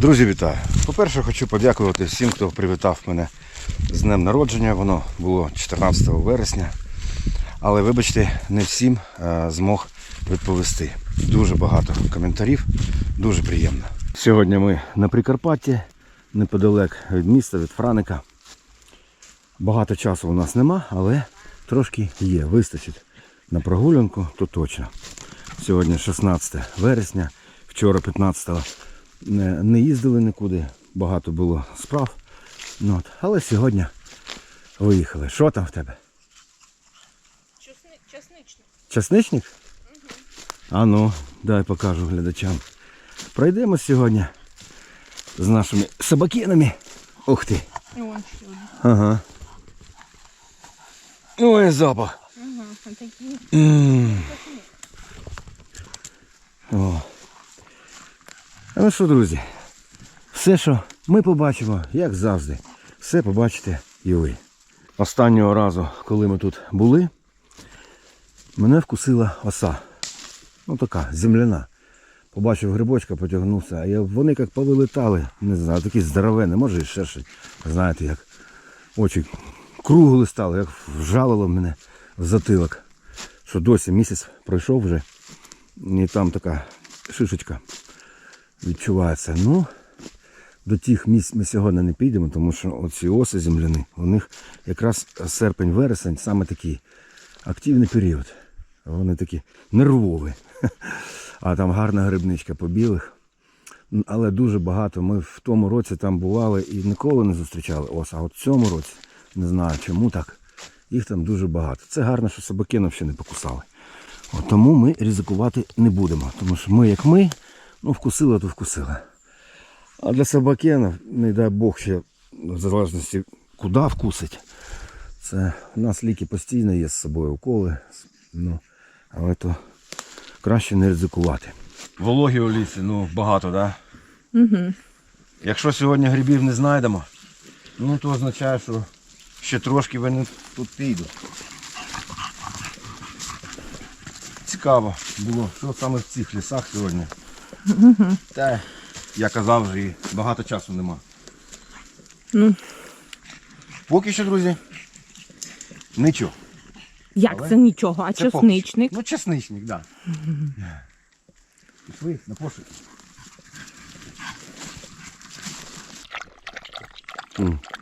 Друзі, вітаю! По-перше, хочу подякувати всім, хто привітав мене з днем народження. Воно було 14 вересня. Але вибачте, не всім е, змог відповісти. Дуже багато коментарів, дуже приємно. Сьогодні ми на Прикарпатті, неподалек від міста, від Франика. Багато часу у нас нема, але трошки є, вистачить на прогулянку, то точно. Сьогодні 16 вересня, вчора 15-го не, не їздили нікуди, багато було справ. Ну, от. Але сьогодні виїхали. Що там в тебе? Чесни... Чесничний. Часничник? А ну, дай покажу глядачам. Пройдемо сьогодні з нашими собакінами. Ух ти. Ага. Ой, запах. Ага, отакі. М. О. Ну що, друзі, все, що ми побачимо, як завжди, все побачите і ви. Останнього разу, коли ми тут були, мене вкусила оса. Ну така, земляна. Побачив грибочка, потягнувся, а вони як повилетали, не знаю, такі здоровенні, може і шершень. Знаєте, як очі кругли стали, як вжалило мене в затилок. Що досі місяць пройшов вже, і там така шишечка відчувається. Ну, до тих місць ми сьогодні не підемо, тому що оці оси земляні, у них якраз серпень-вересень саме такий активний період. Вони такі нервові. А там гарна грибничка по білих. Але дуже багато. Ми в тому році там бували і ніколи не зустрічали ос. А от в цьому році не знаю чому так. Їх там дуже багато. Це гарно, що собаки взагалі не покусали. От тому ми ризикувати не будемо. Тому що ми, як ми, ну вкусила, то вкусила. А для собакена, не дай Бог ще, в залежності куди вкусить. Це у нас ліки постійно є з собою уколи. Ну, але то краще не ризикувати. Вологі у лісі, ну багато, так? Да? Угу. Якщо сьогодні грибів не знайдемо, ну то означає, що ще трошки вони тут підуть. Цікаво було, що саме в цих лісах сьогодні. Та я казав вже і багато часу нема. Ну. Поки що, друзі, нічого. Як Але це нічого, а Це чесничник? Ну, чесничник, так. Да. Пішли на пошук.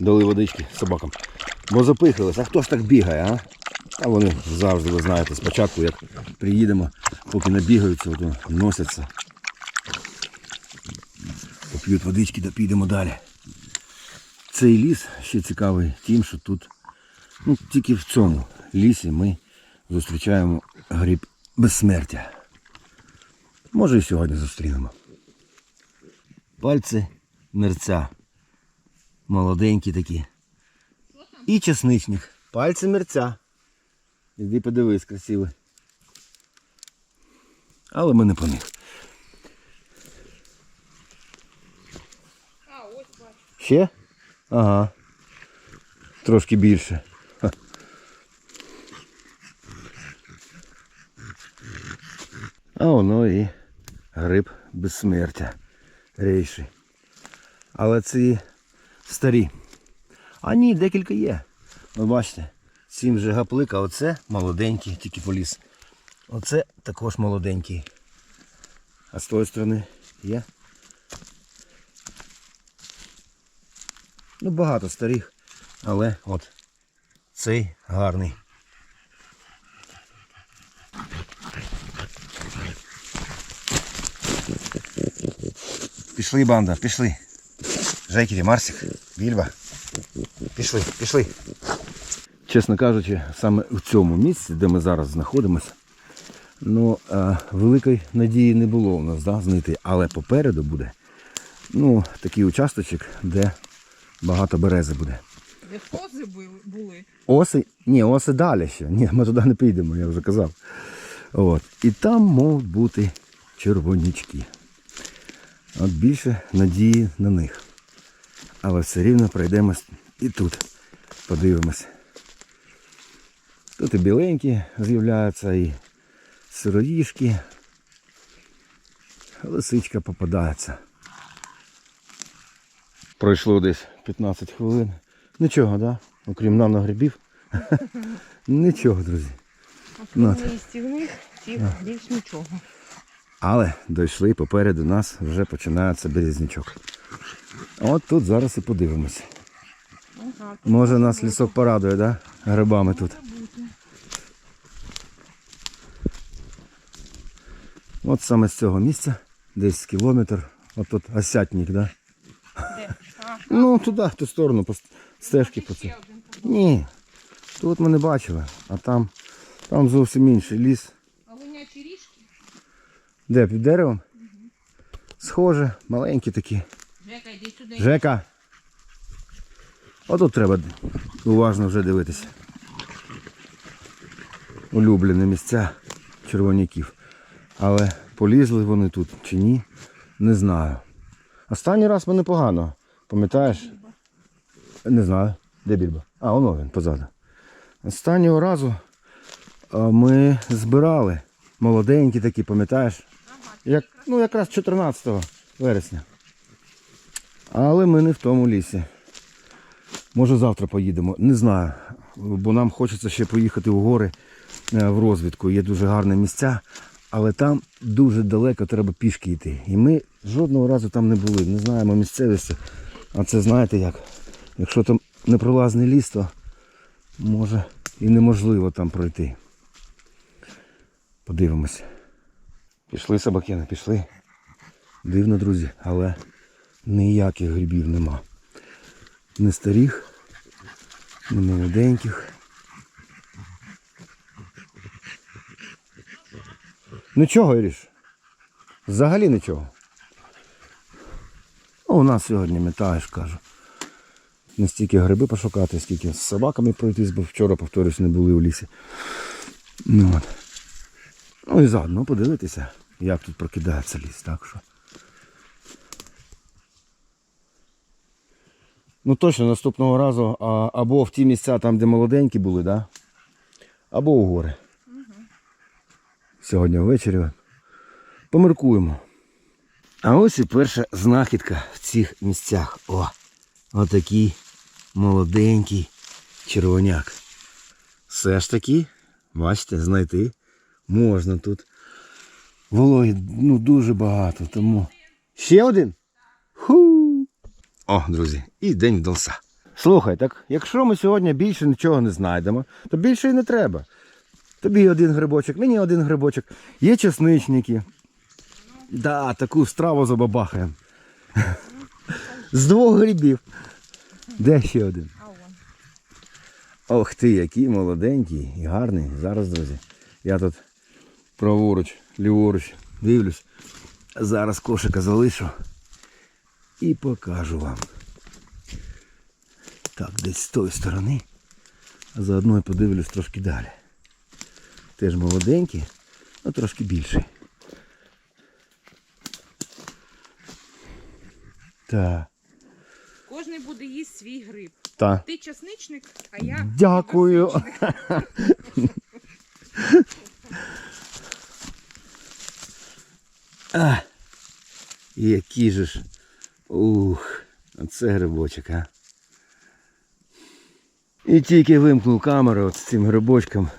Дали водички собакам. Бо запихались, а хто ж так бігає, а? А вони завжди, ви знаєте, спочатку, як приїдемо, поки набігаються, то носяться. Поп'ють водички, да підемо далі. Цей ліс ще цікавий тим, що тут ну, тільки в цьому лісі ми зустрічаємо гриб безсмертя. Може і сьогодні зустрінемо. Пальці мерця. Молоденькі такі. І чесничник. Пальці мерця. Іди подивись, красивий. Але ми не по них. А, ось бачу. Ще? Ага. Трошки більше. А воно і гриб безсмертя. Рейші. Але ці старі. А ні, декілька є. Ви бачите, цим вже гаплик, а оце молоденький, тільки поліз. Оце також молоденький. А з тої сторони є? Ну, багато старих, але от цей гарний. Пішли, банда, пішли. Жайкірі, Марсик, Вільва. Пішли, пішли. Чесно кажучи, саме в цьому місці, де ми зараз знаходимося, ну, е, великої надії не було у нас да, знайти, але попереду буде ну, такий участочок, де багато берези буде. Де кози були-. Оси, ні, оси далі ще. Ні, ми туди не підемо, я вже казав. От. І там можуть бути червонячки. От більше надії на них. Але все рівно пройдемось і тут подивимось. Тут і біленькі з'являються, і сироїшки. Лисичка попадається. Пройшло десь 15 хвилин. Нічого, да? Окрім нам грибів. Нічого, друзі. Цих більш нічого. Але дійшли попереду нас вже починається березнячок. От тут зараз і подивимося. Ага, Може нас лісок порадує, да? Грибами тут. От саме з цього місця, десь кілометр, от тут осятник, да? Ну, туди, в ту сторону, по стежки по тут. Ні. Тут ми не бачили, а там, там зовсім інший ліс. А Оленячі ріжки. Де, під деревом? Схоже, маленькі такі. Жека, йди сюди. Жека. Отут треба уважно вже дивитися. Улюблені місця червоняків. Але полізли вони тут чи ні, не знаю. Останній раз ми непогано, пам'ятаєш? Не знаю. Де більба? А, воно він позаду. Останнього разу ми збирали молоденькі такі, пам'ятаєш? Як, ну, якраз 14 вересня. Але ми не в тому лісі. Може завтра поїдемо, не знаю. Бо нам хочеться ще поїхати у гори е, в розвідку. Є дуже гарні місця, але там дуже далеко треба пішки йти. І ми жодного разу там не були, не знаємо місцевості. А це знаєте як? Якщо там непролазний ліс, то може і неможливо там пройти. Подивимось. Пішли собакени, пішли. Дивно, друзі, але ніяких грибів нема. Не старих, не молоденьких. Нічого, Іріш. Взагалі нічого. Ну, у нас сьогодні метаєш, кажу. Не стільки гриби пошукати, скільки з собаками пройтись, бо вчора, повторюсь, не були у лісі. Ну, от. Ну і заодно подивитися, як тут прокидається ліс, так що. Ну точно наступного разу а, або в ті місця, там, де молоденькі були, да? або у гори. Сьогодні ввечері поміркуємо. А ось і перша знахідка в цих місцях. О, отакий молоденький червоняк. Все ж таки, бачите, знайти можна тут. Вологи ну, дуже багато, тому. Ще один? Ху! О, друзі, і день вдався. Слухай, так якщо ми сьогодні більше нічого не знайдемо, то більше і не треба. Тобі один грибочок, мені один грибочок. Є чесничники. Да, таку страву забабахаємо. З двох грибів. Де ще один? Ох ти, який молоденький і гарний. Зараз, друзі. Я тут праворуч, ліворуч дивлюсь. Зараз кошика залишу і покажу вам. Так, десь з тої сторони. А заодно і подивлюсь трошки далі. Теж молоденький, а трошки більший. Так, Кожний буде їсти свій гриб. та. Ти часничник, а я. Дякую. А, який же ж. Ух, оце грибочок, а. І тільки вимкнув камеру от з цим грибочком.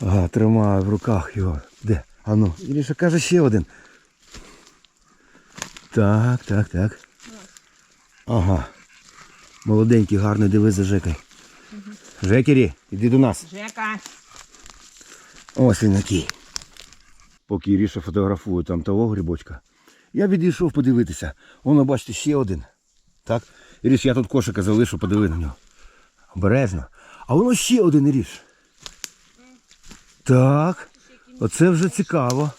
Ага, тримаю в руках його. Де? Ану, Іліша каже ще один. Так, так, так. Ага. Молоденький, гарний, диви за Жекою. Жекері, іди до нас. Жека. Ось він який. Поки Іріша фотографує там того грибочка, я відійшов подивитися. Воно, бачите, ще один. Так? Іріш, я тут кошика залишу, подиви на нього. Обережно. А воно ще один Іріш. Так. Оце вже цікаво.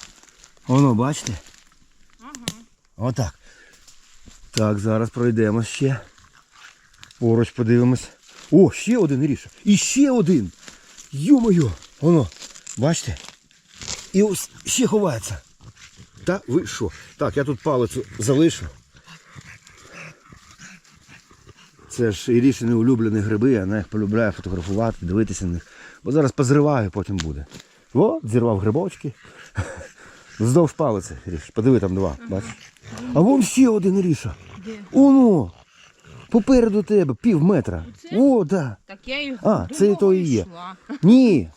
Воно, бачите? Отак. Так, зараз пройдемо ще. Поруч подивимось. О, ще один Іріша. І ще один. Йо-моє. Воно. Бачите? І ось ще ховається. Та ви що? Так, я тут палицю залишу. Це ж Ірішини улюблені гриби, вона їх полюбляє фотографувати, дивитися на них. Бо зараз позриваю, потім буде. О, зірвав грибочки. Вздовж палиці, Іріш. Подиви там два, бачиш? А вон ще один Іріша. Де? Оно! Попереду тебе, пів метра. Оце? О, да. Так я і А, це і то і є. Ні.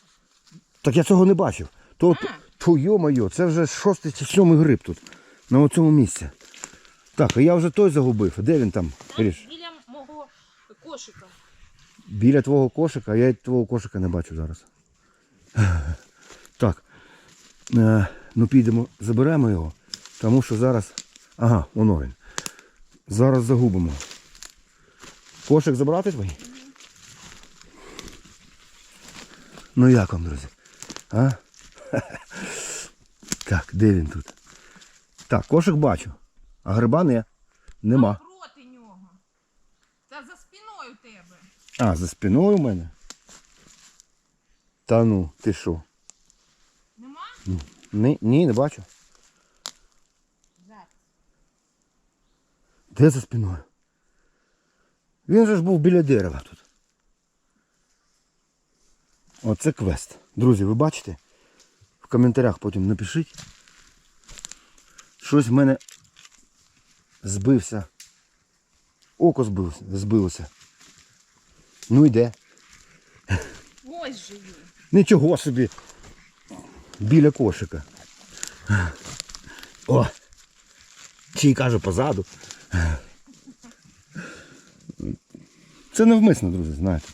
Так я цього не бачив. То, А. то йо-моє, це вже шостий чи сьомий гриб тут. На оцьому місці. Так, а я вже той загубив. Де він там? Ріш? Біля мого кошика. Біля твого кошика, а я й твого кошика не бачу зараз. Так. Е, ну підемо, заберемо його, тому що зараз. Ага, воно він. Зараз загубимо. Кошик забрати твій? Ну як вам, друзі? А? Так, де він тут? Так, кошик бачу. А гриба не. Нема. Проти нього. Та за спиною тебе. А, за спиною в мене? Та ну, ти що? Нема? Ні, ні, не бачу. Де за спиною? Він же ж був біля дерева тут. Оце квест. Друзі, ви бачите? В коментарях потім напишіть. Щось в мене збився. Око збилося. збилося. Ну йде. Ось живі. Нічого собі. Біля кошика. О! Чи й кажу позаду. Це навмисно, друзі, знаєте.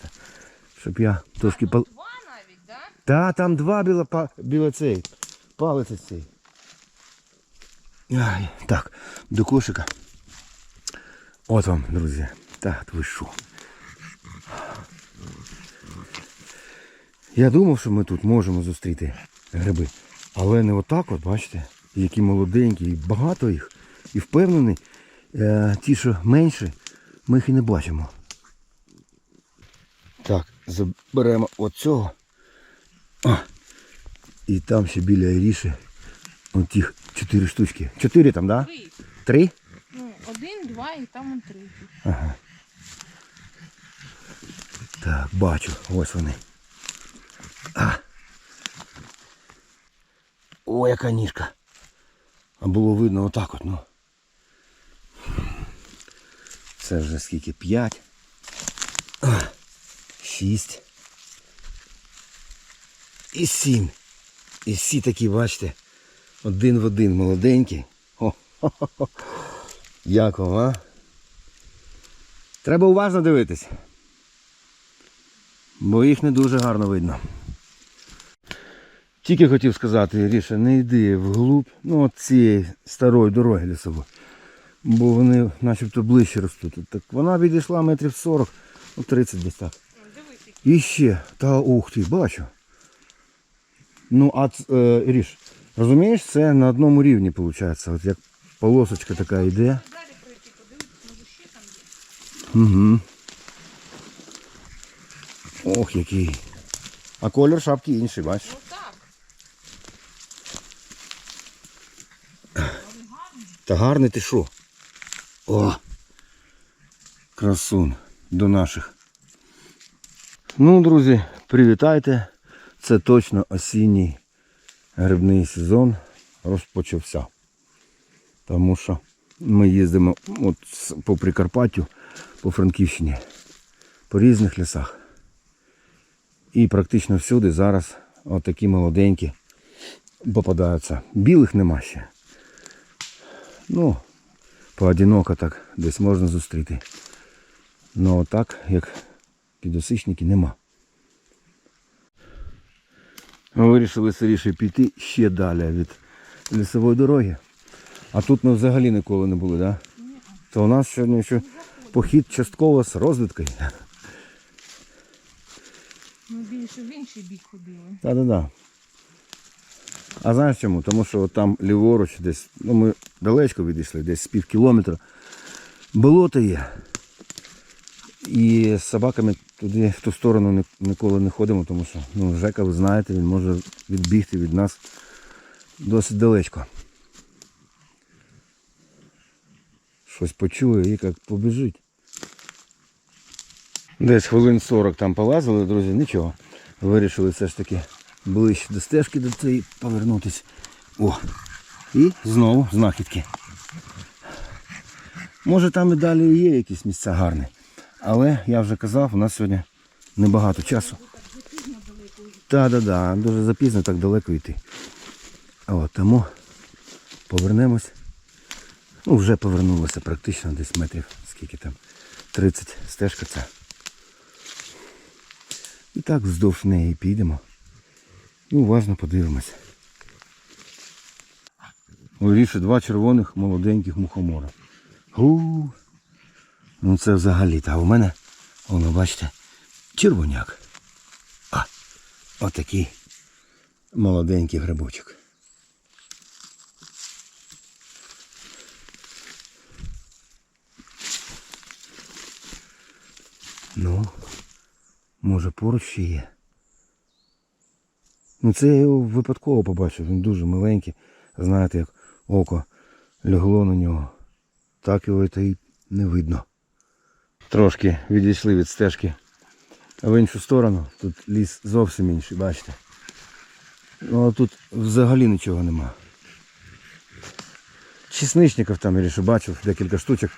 Щоб я трошки пал... Два навіть, так? Та там два біла, па... біла цей. Палець цей. Ай, так, до кошика. От вам, друзі. Так, ви що. Я думав, що ми тут можемо зустріти гриби. Але не отак от, бачите, які молоденькі, і багато їх. І впевнений, ті, що менші, ми їх і не бачимо. Так, заберемо оцього. А, і там ще біля Іріші. От тих чотири штучки. Чотири там, так? Да? Три. Три? Ну, один, два і там он третій. Ага. Так, бачу, ось вони. А. О, яка ніжка. А було видно отак от, ну. Це вже скільки? П'ять. А, Шість. І сім. І всі такі, бачите, один в один молоденькі. О, хо-хо-хо. Як вам, а? Треба уважно дивитись. Бо їх не дуже гарно видно. Тільки хотів сказати, Ріша, не йди вглуб ну, от цієї старої дороги лісової. Бо вони начебто ближче ростуть. Так вона відійшла метрів 40, ну 30 десь так. І ще, та ух ти, бачу. Ну, а е, Ріш, розумієш, це на одному рівні виходить. От як полосочка така йде. Угу. Ох, який. А колір шапки інший, бачиш? Ну так. Та гарний ти що? О! Красун до наших. Ну, друзі, привітайте. Це точно осінній грибний сезон розпочався. Тому що ми їздимо от по Прикарпаттю, по Франківщині, по різних лісах. І практично всюди зараз отакі молоденькі попадаються. Білих нема ще. Ну, поодиноко так десь можна зустріти. Ну отак, як підосичники, нема. Ми вирішили сиріше піти ще далі від лісової дороги. А тут ми взагалі ніколи не були, так? Да? То у нас сьогодні ще похід частково з розвідкою. Ми більше в інший бік ходили. Та-да-да. А знаєш чому? Тому що там ліворуч десь, ну ми далечко відійшли, десь з пів кілометра. Болото є. І з собаками туди в ту сторону ніколи не ходимо, тому що ну, Жека, ви знаєте, він може відбігти від нас досить далечко. Щось почує і як побіжить. Десь хвилин 40 там полазили, друзі, нічого. Вирішили все ж таки ближче до стежки до цієї повернутись. О! І знову знахідки. Може там і далі є якісь місця гарні. Але я вже казав, у нас сьогодні небагато часу. Так, дуже запізно так далеко йти. От, тому повернемось. Ну, вже повернулося практично десь метрів, скільки там, 30 стежка ця. І так вздовж неї підемо. І уважно подивимося. Лівіше два червоних молоденьких мухомора. Гу. Ну це взагалі. Та у мене, воно, бачите, червоняк. А, отакий молоденький грибочок. Ну, може поруч ще є. Ну це я його випадково побачив, він дуже маленький. Знаєте, як око лягло на нього. Так його та й не видно. Трошки відійшли від стежки в іншу сторону. Тут ліс зовсім інший, бачите. Ну а тут взагалі нічого нема. Чесничників там я ще бачив декілька штучок,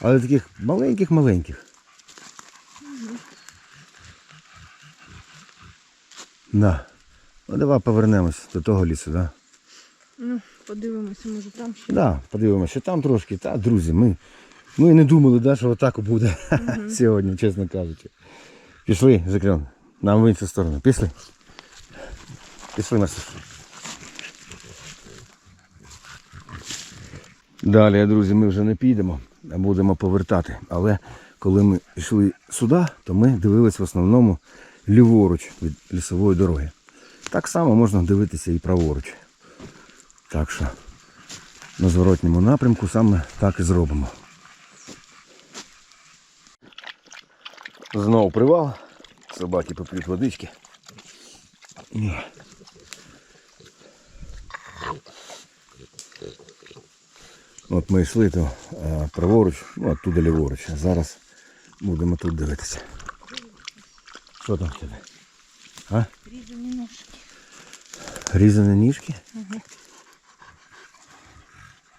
але таких маленьких-маленьких. Да. Ну давай повернемось до того лісу, да? Ну, подивимося, може там ще. Да, подивимося, що там трошки. Та, друзі, ми, ми не думали, да, що отак буде сьогодні, чесно кажучи. Пішли, Жекрен, нам в іншу сторону. Пішли. Пішли, Настюш. Далі, друзі, ми вже не підемо, а будемо повертати. Але коли ми йшли сюди, то ми дивились в основному ліворуч від лісової дороги. Так само можна дивитися і праворуч. Так що на зворотньому напрямку саме так і зробимо. Знову привал. Собаки поп'ють водички. Ні. От ми йшли то а, праворуч, ну оттуда ліворуч. А зараз будемо тут дивитися. Що там в тебе? А? Різані ніжки?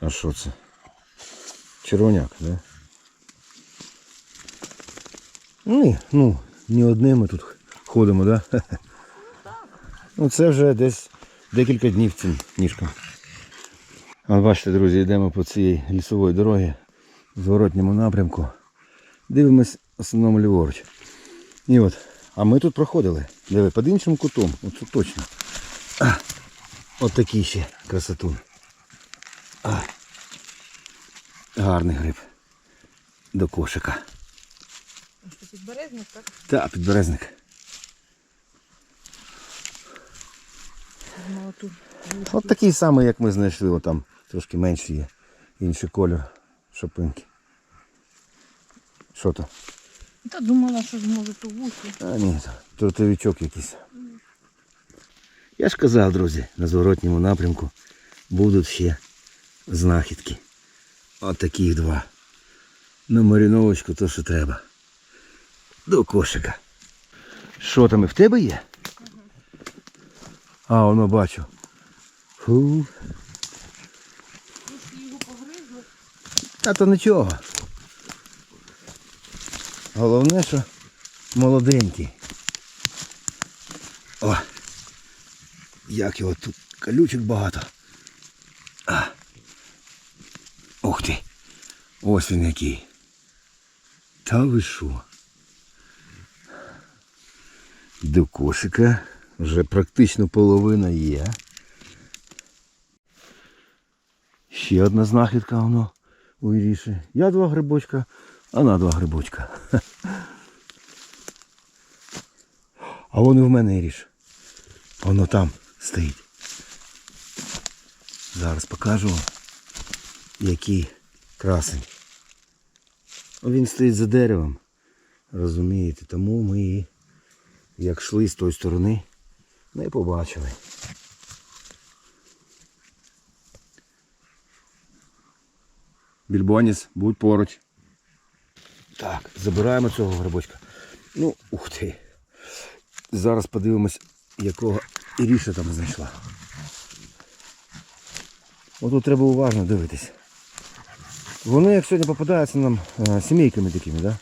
А що це? Червоняк, да? Ні, ну, не одне ми тут ходимо, да? Ну це вже десь декілька днів цим ніжкам. От бачите, друзі, йдемо по цій лісової дорогі в зворотньому напрямку. Дивимось в основному ліворуч. І от, а ми тут проходили. Диви, під іншим кутом, оце точно. От такий ще красотун. А. Гарний гриб. До кошика. Тут підберезник, так? Та, підберезник. От такий самий, як ми знайшли, от там трошки менший є. Інший колір шопинки. Що то? Та думала, що зможу ту вуху. А ні, то трутовичок якийсь. Я ж казав, друзі, на зворотньому напрямку будуть ще знахідки. От таких два. На маріновочку то, що треба. До кошика. Що там і в тебе є? А, воно бачу. Фу. Та то нічого. Головне, що молоденький. О! Як його тут колючок багато. А. Ух ти! Ось він який. Та ви що? До кошика вже практично половина є. Ще одна знахідка воно у Іріші. Я два грибочка, а на два грибочка. А воно в мене Іріш. Воно там стоїть. Зараз покажу вам, який красень. Він стоїть за деревом. Розумієте, тому ми як йшли з тої сторони, не побачили. Більбоніс, будь поруч. Так, забираємо цього грибочка. Ну, ух ти. Зараз подивимось, якого Іріша там знайшла. Отут треба уважно дивитись. Вони як сьогодні попадаються нам е, сімейками такими, так?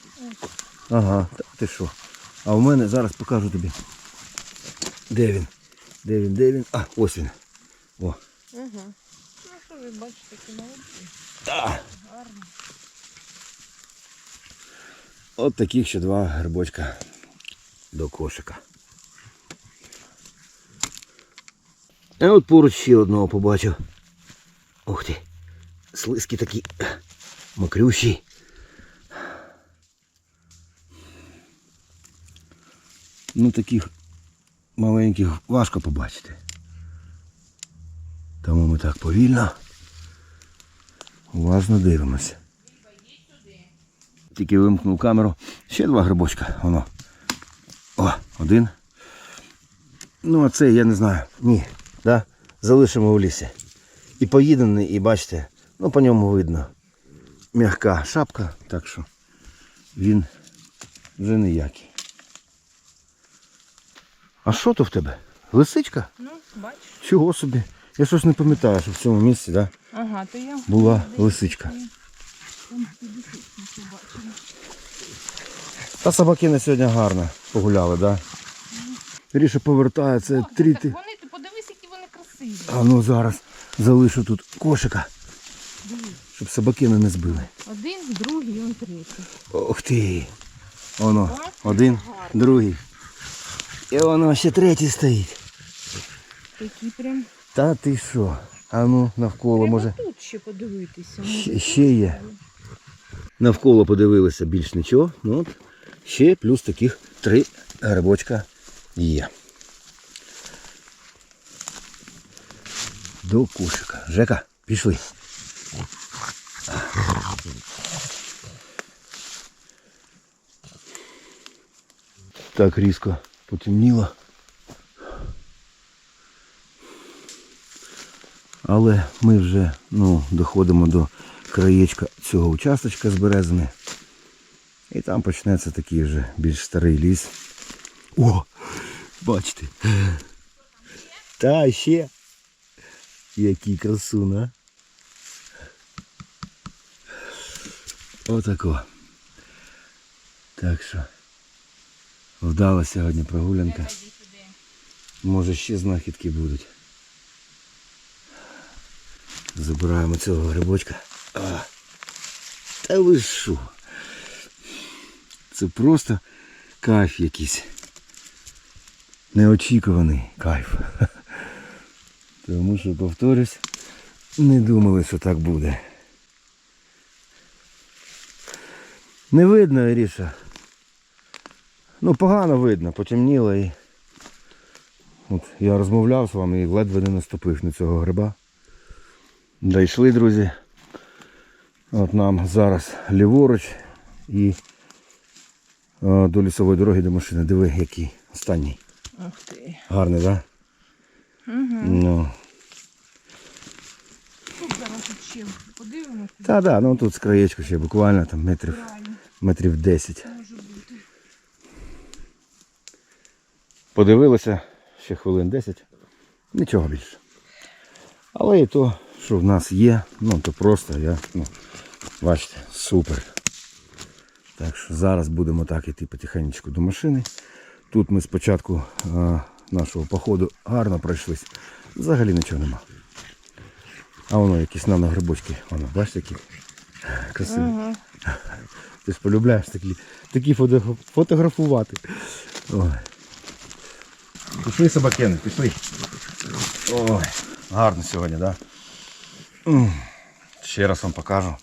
Да? Ага, ти що? А у мене зараз покажу тобі. Де він? Де він, де він? А, ось він. О. Угу. Ну що ви бачите, такі молодці. А. От таких ще два грибочка до кошика. А от поруч ще одного побачив. Ух ти. Слизькі такі мокрющі. Ну таких маленьких важко побачити. Тому ми так повільно. Уважно дивимося. Тільки вимкнув камеру. Ще два грибочка. Воно. О, один. Ну, а це я не знаю. Ні. Да? Залишимо в лісі. І поїдений, і бачите, ну по ньому видно. М'яка шапка, так що він вже ніякий. А що то в тебе? Лисичка? Ну, бачиш. Чого собі? Я щось не пам'ятаю, що в цьому місці, да? Ага, то я. була лисичка. Та собаки на сьогодні гарно погуляли, да? Ріша повертає, це Так, тріти. так вони, ти подивись, які вони красиві. А ну зараз залишу тут кошика, щоб собаки не збили. Один, другий, он третій. Ох ти. Воно, один, другий. І воно ще третій стоїть. Такі прям. Та ти що? А ну навколо Треба може. тут ще подивитися. Ще, ще є. Навколо подивилися більш нічого. Ну от ще плюс таких три грибочка є. До кушика. Жека, пішли. Так різко потемніло. Але ми вже ну, доходимо до краєчка цього участочка з березами. І там почнеться такий вже більш старий ліс. О! Бачите. Та ще. Який красун, а. Отако. Так що. Вдала сьогодні прогулянка. Може ще знахідки будуть. Забираємо цього грибочка. А, та ви що? Це просто кайф якийсь. Неочікуваний кайф. Тому що, повторюсь, не думали, що так буде. Не видно, Іріша. Ну, погано видно, потемніло і. От я розмовляв з вами і ледве не наступив на цього гриба. Дійшли, друзі. От нам зараз ліворуч і е, до лісової дороги до машини. Диви, який останній. Ух ти. Гарний, так? Да? Угу. Ну. Тут зараз тут ще подивимося. Та да, ну тут з краєчку ще буквально там метрів, Правильно, метрів 10. може бути. Подивилися ще хвилин 10. Нічого більше. Але і то, що в нас є, ну то просто я, ну, бачите, супер. Так що зараз будемо так іти потихеньку до машини. Тут ми спочатку а, нашого походу гарно пройшлись. Взагалі нічого нема. А воно якісь наногрибочки, воно, бачите, які красиві. Ага. Ти ж полюбляєш такі, такі фото- фотографувати. Ой. Пішли собакени, пішли. Ой, гарно сьогодні, так? Да? Ще раз вам покажу.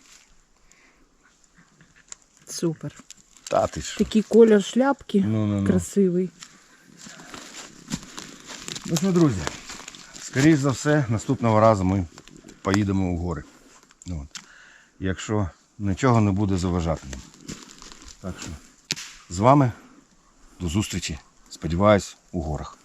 Супер. Та ти ж. Такий колір шляпки Ну, ну, ну. красивий. Ну що, друзі, скоріш за все, наступного разу ми поїдемо у гори. Ну, От. Якщо нічого не буде заважати нам. Так що з вами до зустрічі. Сподіваюсь, у горах.